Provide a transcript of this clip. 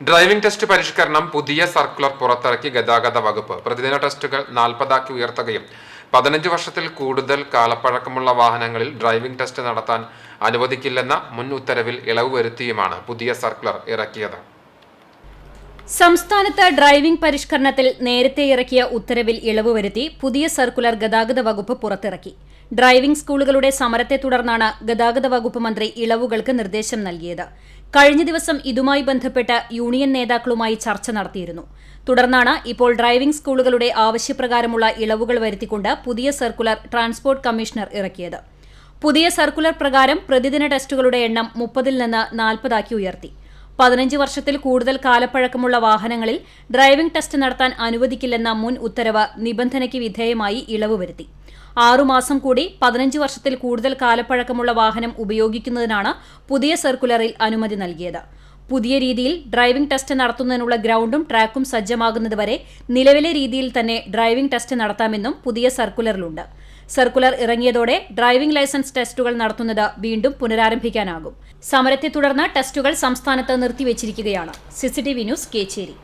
Driving test പരിഷ്കരണം പുതിയ circular പുറത്തിറക്കി ഗതാഗത വകുപ്പ്. പ്രതിദിന ടെസ്റ്റുകൾ നാൽപ്പതാക്കി ഉയർത്തുകയും പതിനഞ്ച് വർഷത്തിൽ കൂടുതൽ കാലപ്പഴക്കമുള്ള വാഹനങ്ങളിൽ ഡ്രൈവിംഗ് ടെസ്റ്റ് നടത്താൻ അനുവദിക്കില്ലെന്ന മുൻ ഉത്തരവിൽ ഇളവ് വരുത്തിയുമാണ് പുതിയ സർക്കുലർ ഇറക്കിയത്. സംസ്ഥാനത്ത് ഡ്രൈവിംഗ് പരിഷ്കരണത്തിൽ നേരത്തെ ഇറക്കിയ ഉത്തരവിൽ ഇളവ് വരുത്തി പുതിയ സർക്കുലർ ഗതാഗത വകുപ്പ് പുറത്തിറക്കി. ഡ്രൈവിംഗ് സ്കൂളുകളുടെ സമരത്തെ തുടർന്നാണ് ഗതാഗത വകുപ്പ് മന്ത്രി ഇളവുകൾക്ക് നിർദ്ദേശം നൽകിയത്. കഴിഞ്ഞ ദിവസം ഇതുമായി ബന്ധപ്പെട്ട് യൂണിയൻ നേതാക്കളുമായി ചർച്ച നടത്തിയിരുന്നു. തുടർന്നാണ് ഇപ്പോൾ ഡ്രൈവിംഗ് സ്കൂളുകളുടെ ആവശ്യപ്രകാരമുള്ള ഇളവുകൾ വരുത്തിക്കൊണ്ട് പുതിയ സർക്കുലർ ട്രാൻസ്പോർട്ട് കമ്മീഷണർ ഇറക്കിയത്. പുതിയ സർക്കുലർ പ്രകാരം പ്രതിദിന ടെസ്റ്റുകളുടെ എണ്ണം മുപ്പതിൽ നിന്ന് നാൽപ്പതാക്കി ഉയർത്തി. പതിനഞ്ച് വർഷത്തിൽ കൂടുതൽ കാലപ്പഴക്കമുള്ള വാഹനങ്ങളിൽ ഡ്രൈവിംഗ് ടെസ്റ്റ് നടത്താൻ അനുവദിക്കില്ലെന്ന മുൻ ഉത്തരവ് നിബന്ധനയ്ക്ക് വിധേയമായി ഇളവ് വരുത്തി. ആറുമാസം കൂടി പതിനഞ്ച് വർഷത്തിൽ കൂടുതൽ കാലപ്പഴക്കമുള്ള വാഹനം ഉപയോഗിക്കുന്നതിനാണ് പുതിയ സർക്കുലറിൽ അനുമതി നൽകിയത്. പുതിയ രീതിയിൽ ഡ്രൈവിംഗ് ടെസ്റ്റ് നടത്തുന്നതിനുള്ള ഗ്രൌണ്ടും ട്രാക്കും സജ്ജമാകുന്നതുവരെ നിലവിലെ രീതിയിൽ തന്നെ ഡ്രൈവിംഗ് ടെസ്റ്റ് നടത്താമെന്നും പുതിയ സർക്കുലറിലുണ്ട്. സർക്കുലർ ഇറങ്ങിയതോടെ ഡ്രൈവിംഗ് ലൈസൻസ് ടെസ്റ്റുകൾ നടത്തുന്നത് വീണ്ടും പുനരാരംഭിക്കാനാകും. സമരത്തെ തുടർന്ന് ടെസ്റ്റുകൾ സംസ്ഥാനത്ത് നിർത്തിവച്ചിരിക്കുകയാണ്. CCTV news Kecheri.